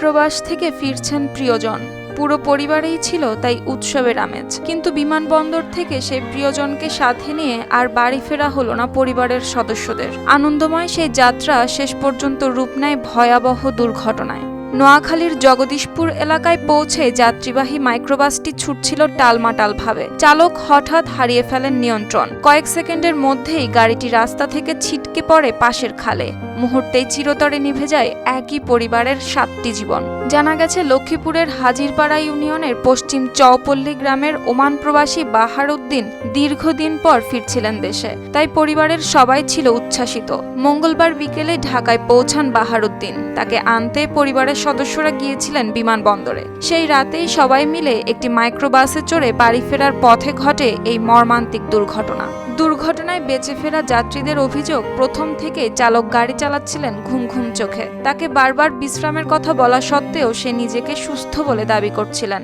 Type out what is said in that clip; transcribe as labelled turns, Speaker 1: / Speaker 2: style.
Speaker 1: প্রবাস থেকে ফিরছেন প্রিয়জন। পুরো পরিবারেই ছিল তাই উৎসবের আমেজ। কিন্তু বিমানবন্দর থেকে সে প্রিয়জনকে সাথে নিয়ে আর বাড়ি ফেরা হলো না পরিবারের সদস্যদের। আনন্দময় সেই যাত্রা শেষ পর্যন্ত রূপ নেয় ভয়াবহ দুর্ঘটনায়। নোয়াখালীর জগদীশপুর এলাকায় পৌঁছে যাত্রীবাহী মাইক্রোবাসটি ছুটছিল টালমাটালভাবে। চালক হঠাৎ হারিয়ে ফেলেন নিয়ন্ত্রণ। কয়েক সেকেন্ডের মধ্যেই গাড়িটি রাস্তা থেকে ছিটকে পড়ে পাশের খালে। মুহূর্তেই চিরতরে নিভে যায় একই পরিবারের সাতটি জীবন। জানা গেছে, লক্ষ্মীপুরের হাজিরপাড়া ইউনিয়নের পশ্চিম চৌপল্লী গ্রামের ওমান প্রবাসী বাহার উদ্দিন দীর্ঘদিন পর ফিরছিলেন দেশে। তাই পরিবারের সবাই ছিল উচ্ছ্বাসিত। মঙ্গলবার বিকেলে ঢাকায় পৌঁছান বাহারুদ্দিন। তাকে আনতে পরিবারের সদস্যরা গিয়েছিলেন বিমানবন্দরে। সেই রাতেই সবাই মিলে একটি মাইক্রোবাসে চড়ে বাড়ি ফেরার পথে ঘটে এই মর্মান্তিক দুর্ঘটনা। দুর্ঘটনায় বেঁচে ফেরা যাত্রীদের অভিযোগ, প্রথম থেকে চালক গাড়ি চালাচ্ছিলেন ঘুম ঘুম চোখে। তাকে বারবার বিশ্রামের কথা বলা সত্ত্বেও সে নিজেকে সুস্থ বলে দাবি করছিলেন।